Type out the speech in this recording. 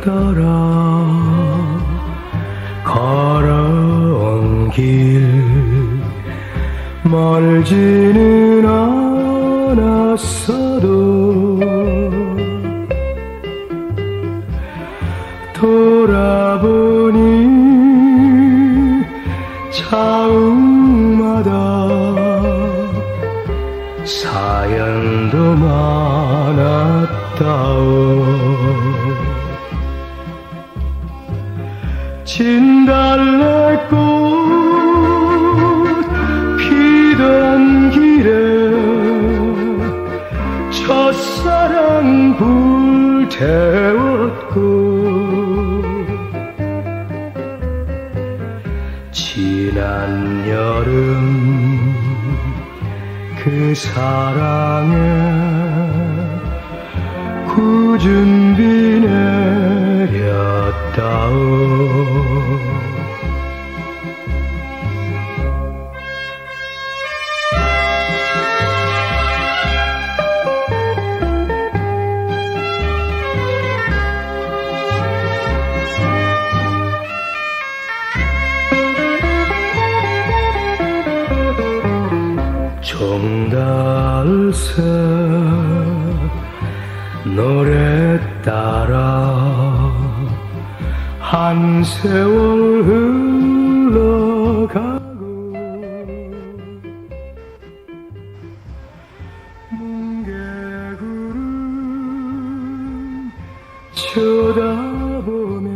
따라. 걸어온 길 멀지는 않았어도 돌아보니 차음마다 사연도 많 진달래꽃 피던 길에 첫사랑 불태웠고 지난 여름 그 사랑에 비 종달새 노래 따라 한 세월 흘러가고 뭉게구름 쳐다보며